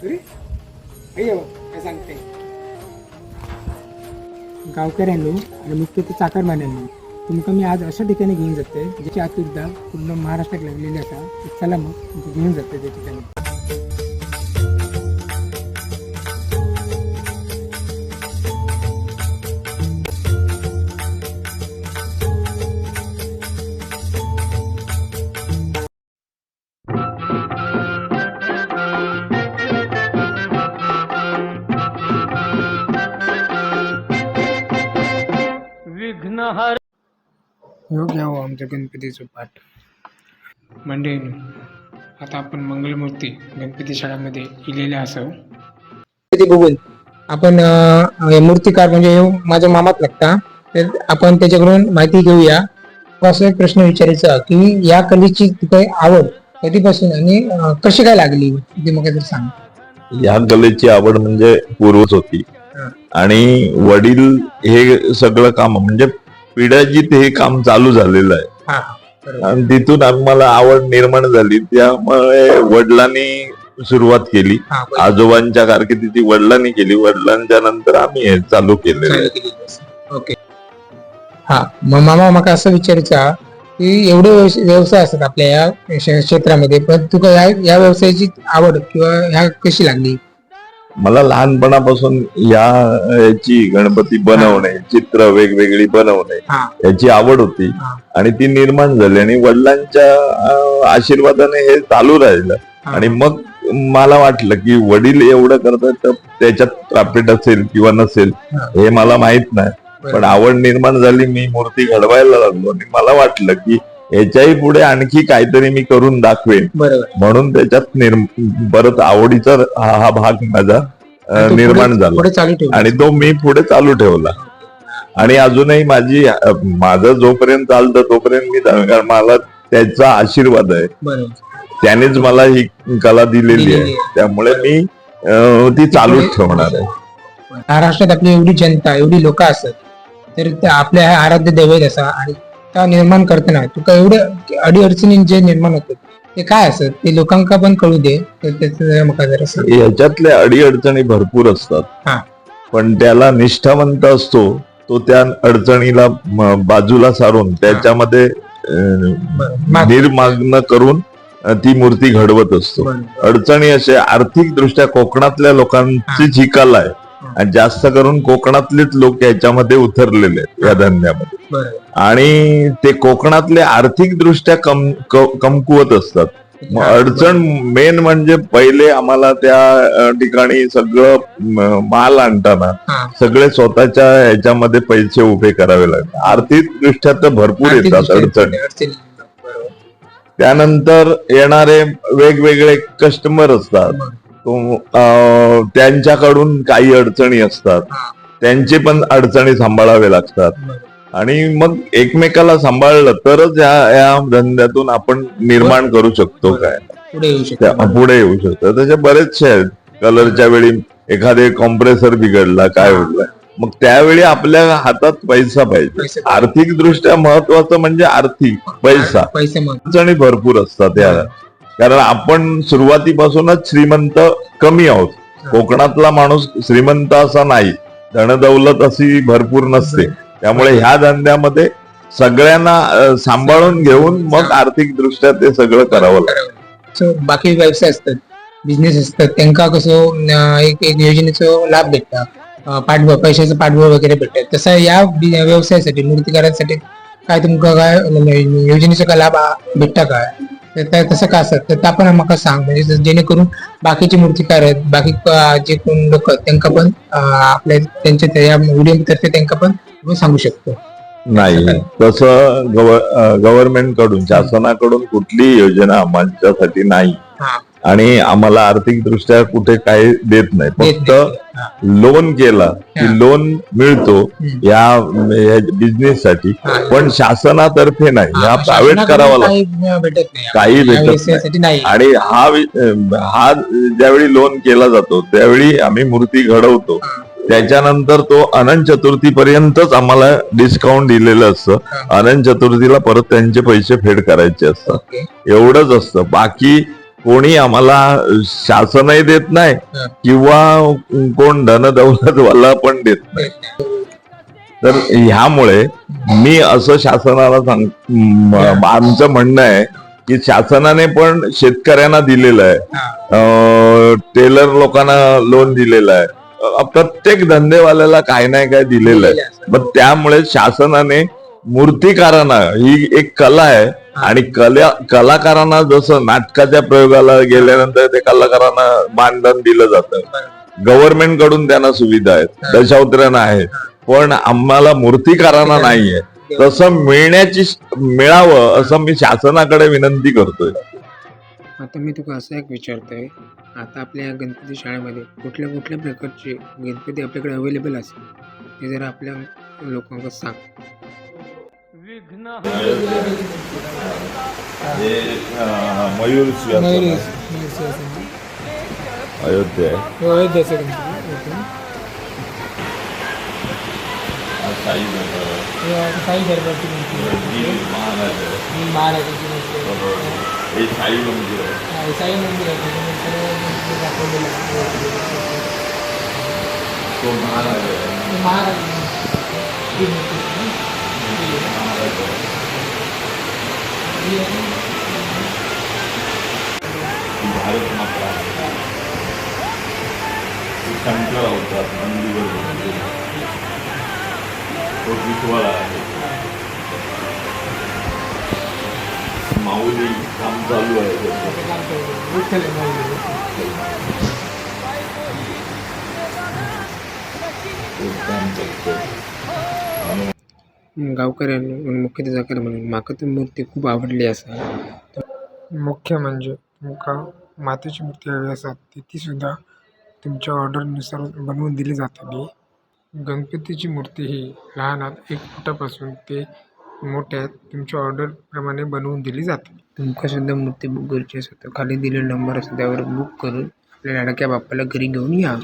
अरे काय सांगते. गावकऱ्यांनो आणि मुख्य ते चाकरमान्यांनो तुमका मी आज अशा ठिकाणी घेऊन जाते ज्याची आतुरता पूर्ण महाराष्ट्रात लागलेली असा चला मग घेऊन जाते त्या ठिकाणी. हो घ्यावं आमच्या गणपतीचं पाठ. मंडळीनो आता आपण मंगलमूर्ती गणपती शाळामध्ये इलेल्या असं. ते बघून आपण अं, मूर्तिकार म्हणजे माझ्या मामात लागता. तर आपण त्याच्याकडून माहिती घेऊया. असं एक प्रश्न विचारायचा की या कलेची तुका आवड कधीपासून आणि अं, कशी काय लागली? ते मग काहीतरी सांग. या कलेची आवड म्हणजे पूर्वच होती. हा. आणि वडील हे सगळं काम म्हणजे पिढ्याजीत हे काम चालू झालेलं आहे. हा आणि तिथून आम्हाला आवड निर्माण झाली. त्यामुळे वडिलांनी सुरुवात केली. आजोबांच्या कारकिर्दीची वडिलांनी केली. वडिलांच्या नंतर आम्ही हे चालू केलेलं आहे. ओके. हा मग मामा मका असं विचारायचा की एवढे व्यवस- व्यवसाय असतात आपल्या या क्ष- क्षेत्रामध्ये पण तुका या व्यवसायाची आवड किंवा ह्या कशी लागली? मला लहानपणापासून या याची गणपती बनवणे चित्र वेगवेगळी बनवणे याची आवड होती. आणि ती निर्माण झाली आणि वडिलांच्या आशीर्वादाने हे चालू राहिलं. आणि मग मला वाटलं की वडील एवढं करतात तर त्याच्यात प्रॉफिट असेल किंवा नसेल हा. मला माहीत नाही पण. आवड निर्माण झाली मी मूर्ती घडवायला लागलो आणि मला वाटलं की याच्याही पुढे आणखी काहीतरी मी करून दाखवेन. म्हणून त्याच्यात परत आवडीचा हा भाग माझा निर्माण झाला. आणि तो मी पुढे चालू ठेवला. आणि अजूनही माझी माझं जोपर्यंत चालतं तोपर्यंत मी. कारण मला त्याचा आशीर्वाद आहे. त्यानेच मला ही कला दिलेली आहे. त्यामुळे मी ती चालूच ठेवणार आहे. महाराष्ट्रात आपली एवढी जनता एवढी लोक असतात तर आपल्या आराध्य दैवत असा आणि त्या निर्माण करताना तुका एवढं अडी अडचणी जे निर्माण होतात ते काय असत ते लोकांका पण कळू दे. ह्याच्यातल्या अडीअडचणी भरपूर असतात हा. पण त्याला निष्ठावंत असतो तो त्या अडचणीला बाजूला सारून त्याच्यामध्ये निर्माग्न करून ती मूर्ती घडवत असतो. अडचणी असे आर्थिक दृष्ट्या कोकणातल्या लोकांची जी कला आहे आणि जास्त करून कोकणातलेच लोक याच्यामध्ये उतरलेले आहेत या धंद्यामध्ये. आणि ते कोकणातले आर्थिक दृष्ट्या कम कमकुवत असतात. अडचण मेन म्हणजे पहिले आम्हाला त्या ठिकाणी सगळं माल आणताना. सगळे स्वतःच्या ह्याच्यामध्ये पैसे उभे करावे लागतात. आर्थिक दृष्ट्या तर भरपूर येतात अडचणी. त्यानंतर येणारे वेगवेगळे कस्टमर असतात. त्यांच्याकडून काही अडचणी असतात. त्यांचे पण अडचणी सांभाळावे लागतात. आणि मग एकमेकाला सांभाळलं तरच या या धंद्यातून आपण निर्माण करू शकतो काय. पुढे येऊ शकतो. पुढे येऊ शकतो. त्याचे बरेचसे आहेत. कलरच्या वेळी एखादे कॉम्प्रेसर बिघडला काय हा. होईल मग त्यावेळी आपल्या हातात पैसा पाहिजे. आर्थिक दृष्ट्या महत्वाचं म्हणजे आर्थिक पैसा. अडचणी भरपूर असतात या. कारण आपण सुरुवातीपासूनच श्रीमंत कमी आहोत. कोकणातला माणूस श्रीमंत असा नाही. धनदौलत अशी भरपूर नसते. त्यामुळे ह्या धंद्यामध्ये सगळ्यांना सांभाळून घेऊन मग आर्थिक दृष्ट्या ते सगळं करावं लागतं. बाकी व्यवसाय असतात बिझनेस असतात त्यांना कसं एक एक योजनेचा लाभ भेटता पाठबळ पैशाचं पाठबळ वगैरे भेटतात. तसं या व्यवसायासाठी मूर्तीकारांसाठी काय तुमका काय म्हणजे योजनेचा काय लाभ भेटता काय तर त्या- तसं काय असतं तर त्या पण म्हाका सांग म्हणजे जेणेकरून बाकीचे मूर्तिकार आहेत बाकी जे कोण लोक त्यांना पण आपल्या त्यांच्या त्या व्हिडिओ तर्फे त्यांना पण आपण सांगू शकतो. नाही तसं गव्हर्नमेंटकडून शासनाकडून कुठलीही योजना आमच्यासाठी नाही. आणि आम्हाला आर्थिक दृष्ट्या कुठे काही देत नाही फक्त. लोन केला. की लोन मिळतो. या बिझनेस साठी. पण शासनातर्फे नाही हा प्रायव्हेट करावा लागतो काही भेटत नाही आणि हा हा ज्यावेळी लोन केला जातो त्यावेळी आम्ही मूर्ती घडवतो. त्याच्यानंतर तो अनंत चतुर्थी पर्यंतच आम्हाला डिस्काउंट दिलेलं असतं. अनंत चतुर्थीला परत त्यांचे पैसे फेड करायचे असतात एवढंच असतं बाकी कोणी आम्हाला शासनही देत नाही. किंवा कोण धन दौलतवाला पण देत नाही. तर ह्यामुळे मी असं शासनाला सांग आमचं म्हणणं आहे की शासनाने पण शेतकऱ्यांना दिलेलं आहे. टेलर लोकांना लोन दिलेलं आहे. प्रत्येक धंदेवाल्याला काय नाही काय दिलेलं आहे. मग त्यामुळे शासनाने मूर्तिकारांना ही एक कला आहे आणि कला कलाकारांना जसं नाटकाच्या प्रयोगाला गेल्यानंतर ते कलाकारांना मानधन दिलं जातं. गव्हर्नमेंटकडून त्यांना सुविधा आहेत दशावतऱ्यांना आहेत पण आम्हाला मूर्तिकारांना नाहीये. तसं मिळण्याची मिळावं असं मी शासनाकडे विनंती करतोय. आता मी तुका असं एक विचारतोय आता आपल्या या गणपती शाळेमध्ये कुठल्या कुठल्या प्रकारचे गणपती आपल्याकडे अवेलेबल असेल? ते जरा आपल्या लोकांना सांग. मयूर अयोध्या साई दरबारची महाराजाची साई मंदिर आहे साई मंदिर आहे त्याच्यामध्ये सर्व दाखवलेलं आहे. तो महाराज आहे महाराज शंकर अवतार नंदीवर तो विठवाळा आहे. माऊली काम चालू आहे काम करतो. गावकऱ्यांना मुख्य जाकर म्हणून म्हाका ती मूर्ती खूप आवडली असा. मुख्य म्हणजे तुमका मातीची मूर्ती हवी असत ती ती सुद्धा तुमच्या ऑर्डरनुसार बनवून दिली जातली गणपतीची मूर्ती ही लहानात एक फुटापासून ते मोठ्या तुमच्या ऑर्डरप्रमाणे बनवून दिली जाते. तुमका सुद्धा मूर्ती बुक करूची असेल तर खाली दिलेला नंबर असतो त्यावर बुक करून आपल्या लाडक्या बाप्पाला घरी घेऊन या.